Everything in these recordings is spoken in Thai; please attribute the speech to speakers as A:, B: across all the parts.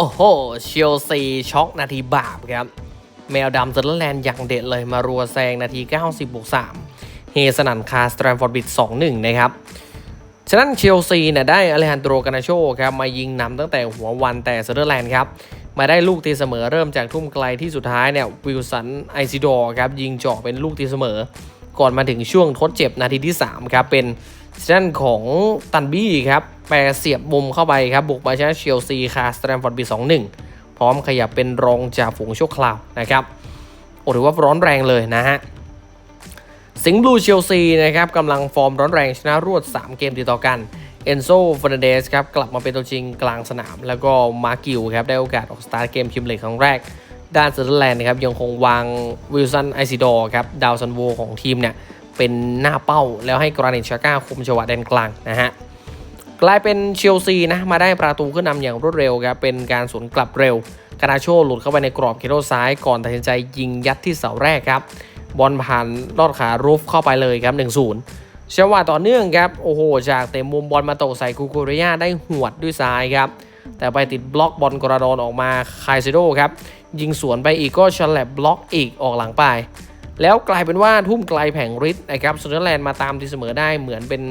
A: โอ้โหเชลซีช็อกนาทีบาปครับ แมวดำเซอร์แลนด์อย่างเด็ดเลยมารัวแซงนาที 90บวก3เฮสนันคาสแตรมฟอร์ดบิด2-1 นะครับ ฉะนั้นเชลซีเนี่ยได้อเลฮันโดรกานาโชครับมายิงนำตั้งแต่หัววันแต่เซอร์แลนด์ครับ มาได้ลูกตีเสมอเริ่มจากทุ่มไกลที่สุดท้ายเนี่ยวิลสันไอซิดอร์ครับยิงเจาะเป็นลูกตีเสมอ ก่อนมาถึงช่วงทดเจ็บนาทีที่3ครับเป็น ด้านของตันบี้ครับแปรเสียบมุมเข้าไปครับ บุกมาชนะเชลซีคาสแตรมฟอร์ดบี2-1 พร้อมขยับเป็นรองจากฝูงชั่วคราวนะครับโอ้ถือว่าร้อนแรงเลยนะฮะสิงห์บลูเชลซีนะครับกำลังฟอร์มร้อนแรงชนะรวด 3 เกมติดต่อกันเอนโซฟ r นเดสครับกลับมาเป็นตัวจริงกลางสนาม แล้วก็มากิวครับได้โอกาสออกสตาร์ทเกมชิมเลกครั้งแรก ด้านเซอร์แลนด์นะครับยังคงวางวิลสันไอซิดอร์ครับดาวซันโวของทีมเนี่ย เป็นหน้าเป้า แล้วให้กรานิตชาก้าคุมจังหวะแดนกลางนะฮะกลายเป็นเชลซีนะมาได้ประตูขึ้นนำอย่างรวดเร็วครับเป็นการสวนกลับเร็วกานาโชหลุดเข้าไปในกรอบเคโรซ้ายก่อนตัดสินใจยิงยัดที่เสาแรกครับ บอลผ่านลอดขารูฟเข้าไปเลยครับ 1-0จังหวะต่อเนื่องครับ โอ้โห จากเตะมุมบอลมาตกใส่คูโกเรียได้หวดด้วยซ้ายครับ แต่ไปติดบล็อกบอลกระดอนออกมาคายเซโดครับ ยิงสวนไปอีกก็ฉลับบล็อกอีกออกหลังไป แล้วกลายเป็นว่าทุ่มไกลแผงฤทธิ์นะครับเซอร์แลนด์มาตามตีเสมอได้เหมือนเป็น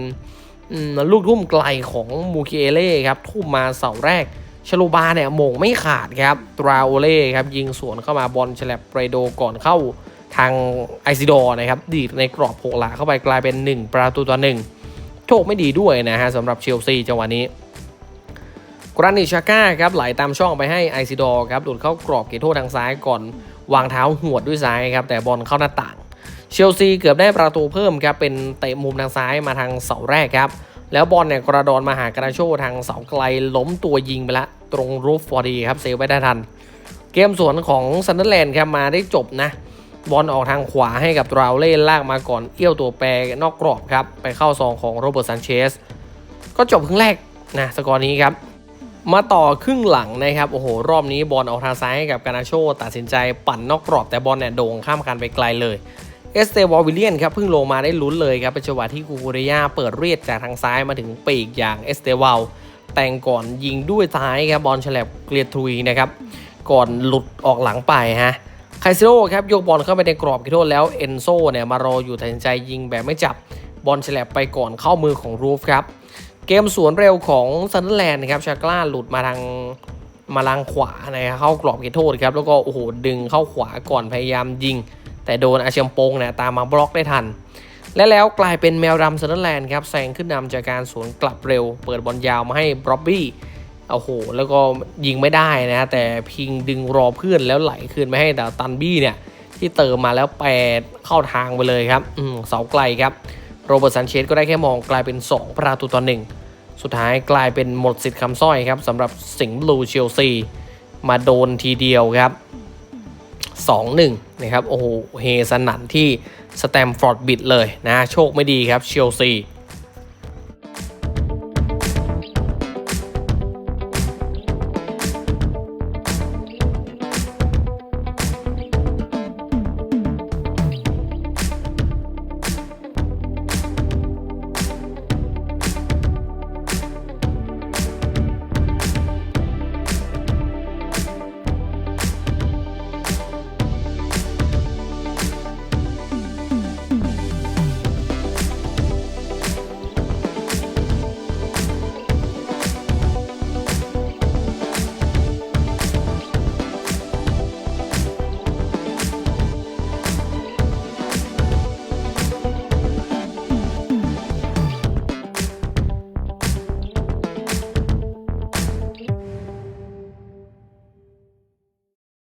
A: ลูกทุ่มไกลของมูคิเอเล่ครับทุ่มมาเสาแรกชลูบาเนี่ยมงไม่ขาดครับตราโอเล่ครับยิงสวนเข้ามาบอลฉลับเปรโดก่อนเข้าทางไอซิดอร์นะครับดีดในกรอบโผกหลาเข้าไปกลายเป็น 1 ประตูต่อหนึ่งโชคไม่ดีด้วยนะฮะสำหรับเชลซีจังหวะนี้ กรานิชาก้าครับไหลตามช่องไปให้ไอซิดอร์ครับหลุดเข้ากรอบเขตโทษทางซ้ายก่อนวางเท้าหวดด้วยซ้ายครับแต่บอลเข้าหน้าต่าง เชลซีเกือบได้ประตูเพิ่มครับเป็นเตะมุมทางซ้ายมาทางเสาแรกครับ แล้วบอลเนี่ยกระดอนมาหากราโชทางเสาไกลล้มตัวยิงไปละตรงรูฟฟอร์ดีครับเซฟไว้ได้ทัน เกมสวนของซันเดอร์แลนด์ครับมาได้จบนะบอลออกทางขวาให้กับราเล่ลากมาก่อนเอี้ยวตัวแปรนอกกรอบครับไปเข้าซองของโรเบิร์ตซันเชสก็จบครึ่งแรกนะสกอร์นี้ครับ มาต่อครึ่งหลังนะครับโอ้โห รอบนี้บอลออกทางซ้ายให้กับกานาโช ตัดสินใจปั่นนอกกรอบแต่บอลเนี่ยโด่งข้ามคันไปไกลเลย เอสเตวอลวิลเลียนครับเพิ่งลงมาได้ลุ้นเลยครับเป็นจังหวะที่กูกูเรยาเปิดเรียดจากทางซ้ายมาถึงปีกอย่างเอสเตวาลแต่งก่อนยิงด้วยซ้ายครับบอลฉลับเกลียทุยนะครับก่อนหลุดออกหลังไปฮะไคซิโร่ครับยกบอลเข้าไปในกรอบกิโทษแล้วเอนโซเนี่ยมารออยู่ตัดสินใจยิงแบบไม่จับบอลฉลับไปก่อนเข้ามือของรูฟครับ เกมสวนเร็วของซันเดอร์แลนด์นะครับชากล้าหลุดมาทางมาลางขวานะครับเข้ากรอบเขตโทษครับ แล้วก็โอ้โหดึงเข้าขวาก่อนพยายามยิง แต่โดนอาเชียมโปงเนี่ยตามมาบล็อกได้ทัน และแล้วกลายเป็นแมวดำซันเดอร์แลนด์ครับแซงขึ้นนำจากการสวนกลับเร็ว เปิดบอลยาวมาให้บร็อบบี้โอ้โหแล้วก็ยิงไม่ได้นะแต่พิงดึงรอเพื่อนแล้วไหลคืนไปให้ดาวตันบี้เนี่ยที่เติมมาแล้วแปดเข้าทางไปเลยครับอืมเสาไกลครับ โรเบิร์ตซันเชสก็ได้แค่มองกลายเป็น 2 ประตูต่อหนึ่งสุดท้ายกลายเป็นหมดสิทธิ์คำสร้อยครับสำหรับสิงห์บลูเชลซีมาโดนทีเดียวครับ 2-1 นะครับ โอ้โห เฮสนันที่สแตมฟอร์ดบิดเลยนะ โชคไม่ดีครับเชลซี